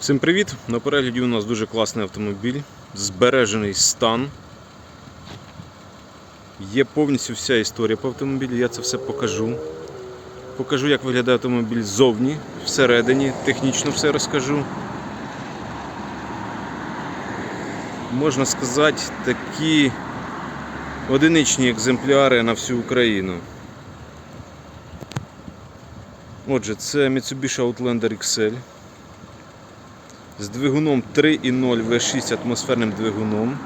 Всім привіт! На перегляді у нас дуже класний автомобіль, збережений стан. Є повністю вся історія по автомобілю, я це все покажу. Покажу, як виглядає автомобіль ззовні, всередині, технічно все розкажу. Можна сказати, такі одиничні екземпляри на всю Україну. Отже, це Mitsubishi Outlander XL з двигуном 3.0 V6 атмосферним двигуном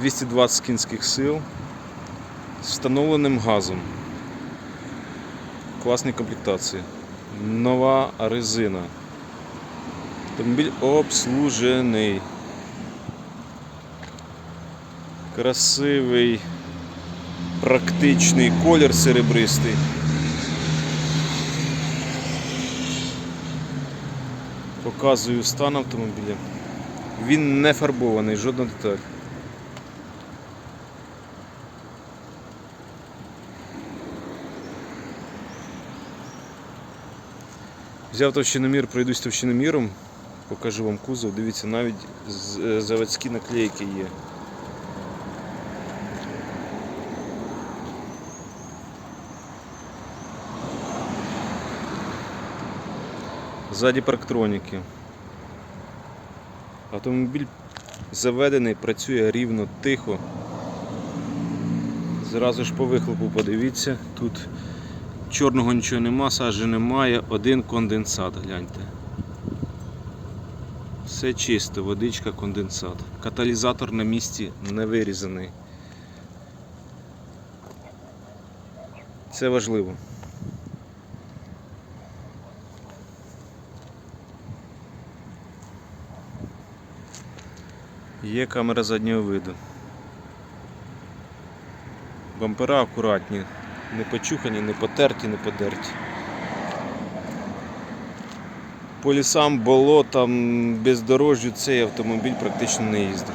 220 кінських сил з встановленим газом. Класні комплектації. Нова резина. Автомобіль обслужений. Красивий, практичний колір серебристий. Показую стан автомобіля. Він не фарбований, жодна деталь. Взяв товщиномір, пройдусь товщиноміром, покажу вам кузов. Дивіться, навіть е, заводські наклейки є. Ззаді парктроніки. Автомобіль заведений, працює рівно, тихо. Зразу ж по вихлопу подивіться, тут чорного нічого нема, сажі немає, один конденсат, гляньте. Все чисто, водичка, конденсат. Каталізатор на місці не вирізаний. Це важливо. Є камера заднього виду. Бампера акуратні, не почухані, не потерті, не подерті. По лісам, болотам, бездорожжю цей автомобіль практично не їздив.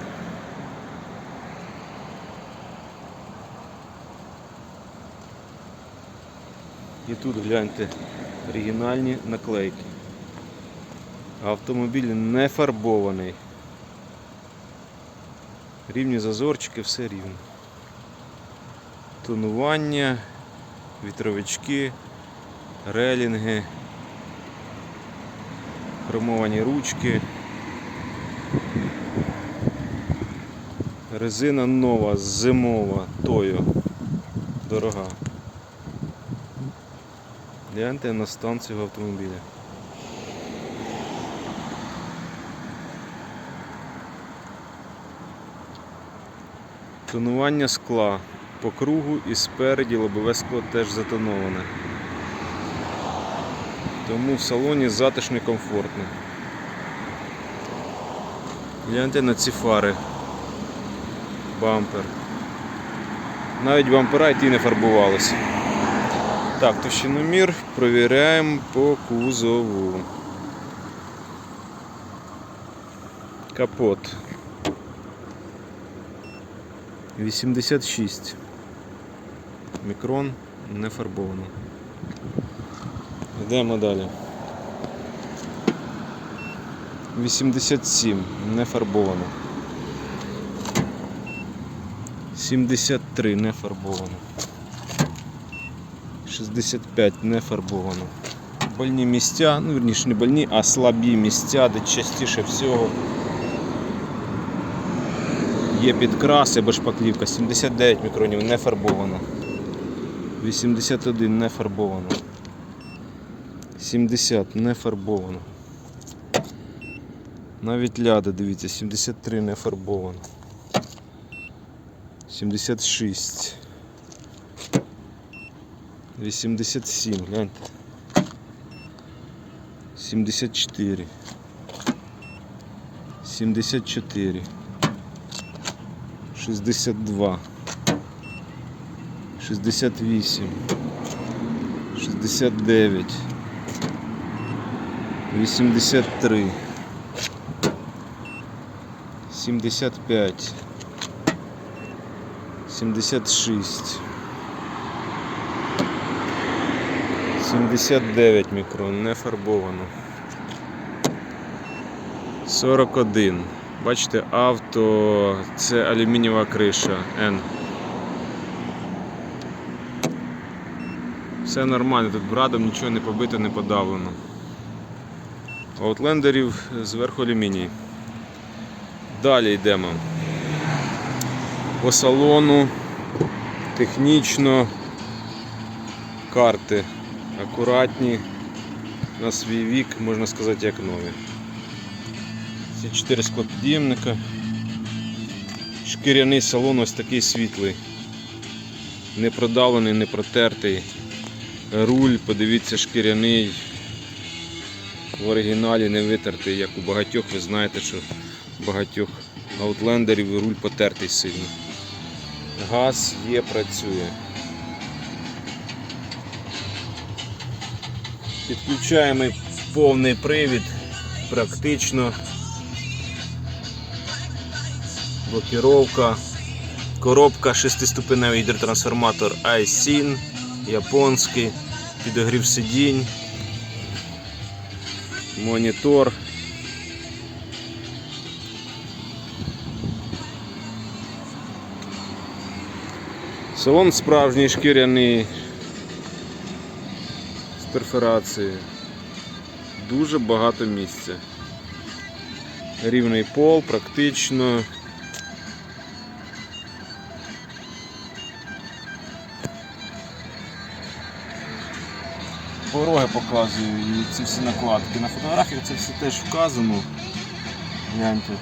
І тут гляньте оригінальні наклейки. Автомобіль не фарбований. Рівні зазорчики, все рівно. Тонування, вітровички, релінги, хромовані ручки. Резина нова, зимова, тою, дорога. Гляньте на стан цього автомобіля. Тонування скла по кругу і спереді лобове скло теж затоноване. Тому в салоні затишно і комфортно. Гляньте на ці фари. Бампер. Навіть бампера і ті не фарбувалися. Так, товщиномір провіряємо по кузову. Капот. 86 мікрон не фарбовано. Йдемо далі. 87 не фарбовано. 73 не фарбовано. 65 не фарбовано. Больні місця, ну верніше не больні, а слабі місця, де частіше всього Є підкрас або шпаклівка, 79 мікронів не фарбовано. 81 не фарбовано. 70 не фарбовано. Навіть ляда, дивіться, 73 не фарбовано. 76. 87, гляньте. 74. 74. 62, 68, 69, 83, 75, 76, 79 мікрон, не фарбовано. 41. Бачите, авто, це алюмінієва криша N. Все нормально, тут брадом нічого не побито, не подавлено. Аутлендерів зверху алюміній. Далі йдемо. По салону технічно карти акуратні на свій вік, можна сказати, як нові. Ці чотири склопід'ємника. Шкіряний салон ось такий світлий. Не продавлений, не протертий. Руль, подивіться, шкіряний. В оригіналі не витертий, як у багатьох, ви знаєте, що у багатьох аутлендерів руль потертий сильно. Газ є, працює. Підключаємо повний привід практично. Блокіровка. Коробка, шестиступеневий гідротрансформатор iSyn, японський, підогрів сидінь, монітор. Салон справжній шкіряний з перфорацією. Дуже багато місця. Рівний пол, практично. Пороги показую і ці всі накладки. На фотографіях це все теж вказано. Гляньте.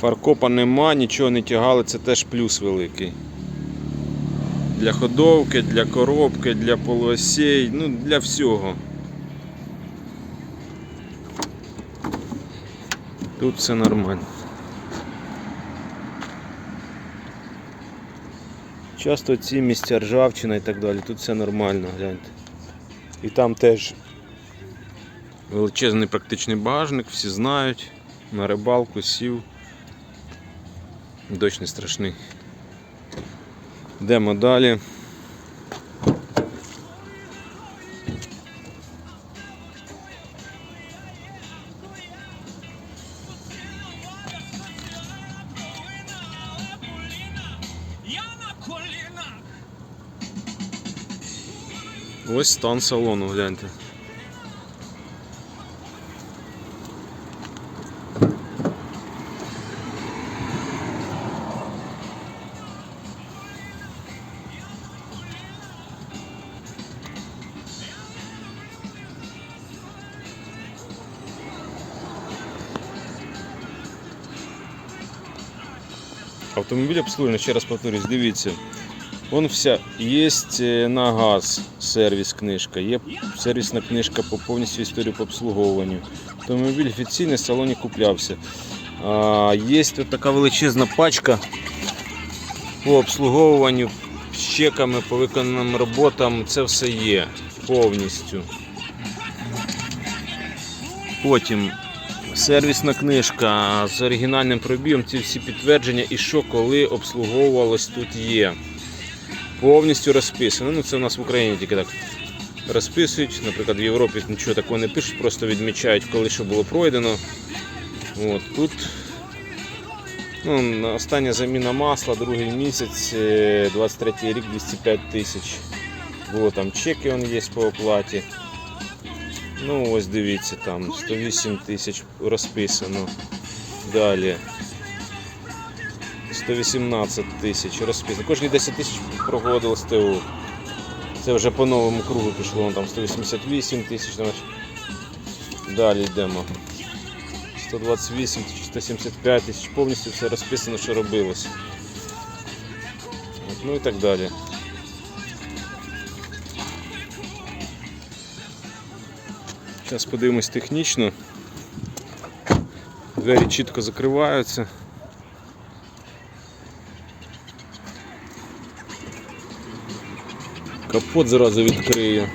Фаркопа нема, нічого не тягали, це теж плюс великий. Для ходовки, для коробки, для полуосей, ну для всього. Тут все нормально. Часто ці місця ржавчина і так далі, тут все нормально, гляньте. І там теж величезний практичний багажник, всі знають. На рибалку сів. Дощ не страшний. Йдемо далі. Ось стан салону, гляньте. Автомобіль обслужений, ще раз повторюсь, дивіться. Вон вся є на газ сервіс книжка, є сервісна книжка по повністю історію по обслуговуванню. Автомобіль офіційний в салоні куплявся. А, є тут така величезна пачка по обслуговуванню з чеками по виконаним роботам. Це все є повністю. Потім сервісна книжка з оригінальним пробігом, ці всі підтвердження і що коли обслуговувалось тут є повністю розписано. Ну це у нас в Україні тільки так розписують. Наприклад, в Європі нічого такого не пишуть, просто відмічають, коли що було пройдено. От, тут ну, остання заміна масла, другий місяць, е, 23 рік 205 тисяч. Було там чеки он є по оплаті. Ну ось дивіться, там 108 тисяч розписано. Далі. 118 тисяч розписано. Кожні 10 тисяч проходило СТУ. Це вже по новому кругу пішло, там 188 тисяч. Далі йдемо. 128 175 тисяч, повністю все розписано, що робилось. Ну і так далі. Зараз подивимось технічно. Двері чітко закриваються. Капот зразу відкрию.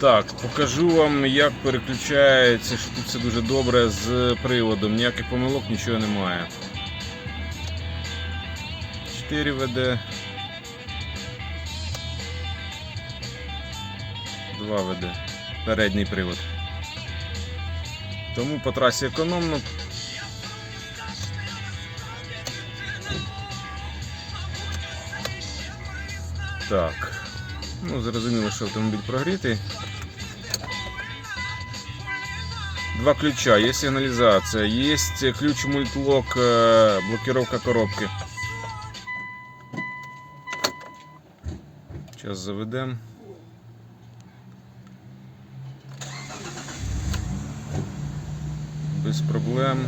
Так, покажу вам, як переключається, що тут все дуже добре з приводом. Ніяких помилок, нічого немає. 4 веде. 2 веде. Передній привод. Тому по трасі економно. Так. Ну, зрозуміло, що автомобіль прогрітий. Два ключа, є сигналізація, є ключ мультлок, е, блокировка коробки. Зараз заведемо. Без проблем.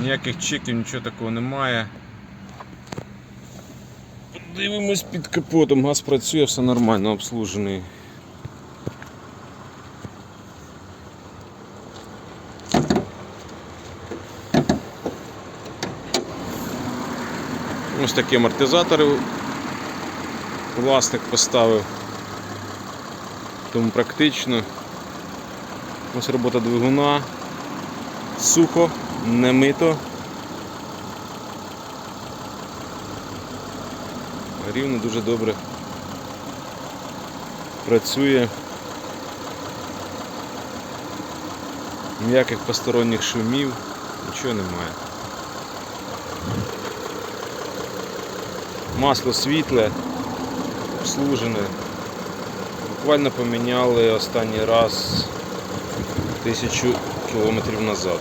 Ніяких чеків, нічого такого немає. Дивимось під капотом, газ працює, все нормально, обслужений. Ось такі амортизатори власник поставив. Тому практично. Ось робота двигуна. Сухо, не Рівно дуже добре працює. Ніяких посторонніх шумів, нічого немає. Масло світле, обслужене. Буквально поміняли останній раз тисячу кілометрів назад.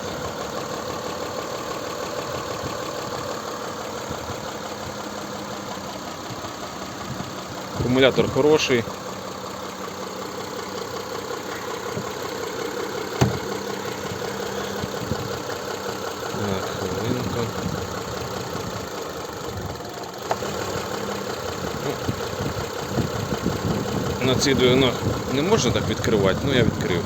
Акумулятор хороший. Ну, На цих двигунах не можна так відкривати, ну я відкрив.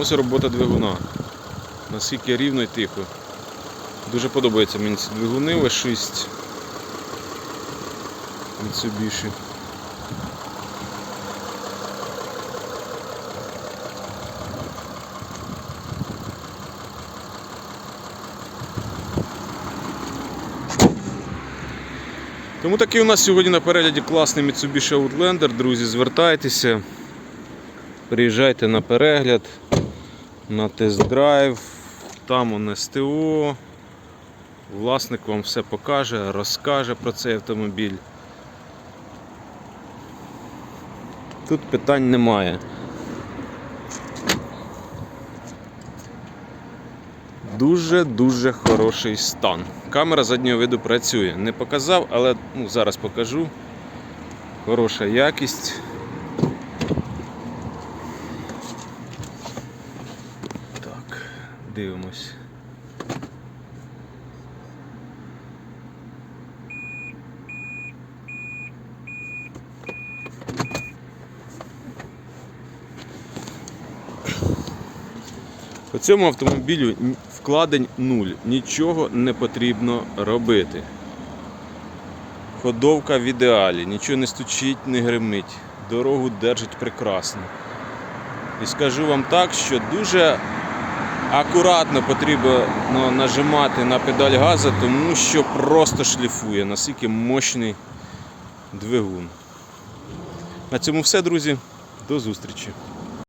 Ось робота двигуна. Наскільки рівно і тихо. Дуже подобаються мені ці двигуни В6 Mitsubishi. Тому такий у нас сьогодні на перегляді класний Mitsubishi Outlander. Друзі, звертайтеся, приїжджайте на перегляд, на тест-драйв, там он СТО. Власник вам все покаже, розкаже про цей автомобіль. Тут питань немає. Дуже-дуже хороший стан. Камера заднього виду працює. Не показав, але ну, зараз покажу. Хороша якість. Так, дивимось. По цьому автомобілю вкладень нуль, нічого не потрібно робити. Ходовка в ідеалі, нічого не стучить, не гримить, дорогу держить прекрасно. І скажу вам так, що дуже акуратно потрібно нажимати на педаль газу, тому що просто шліфує, наскільки мощний двигун. На цьому все, друзі. До зустрічі.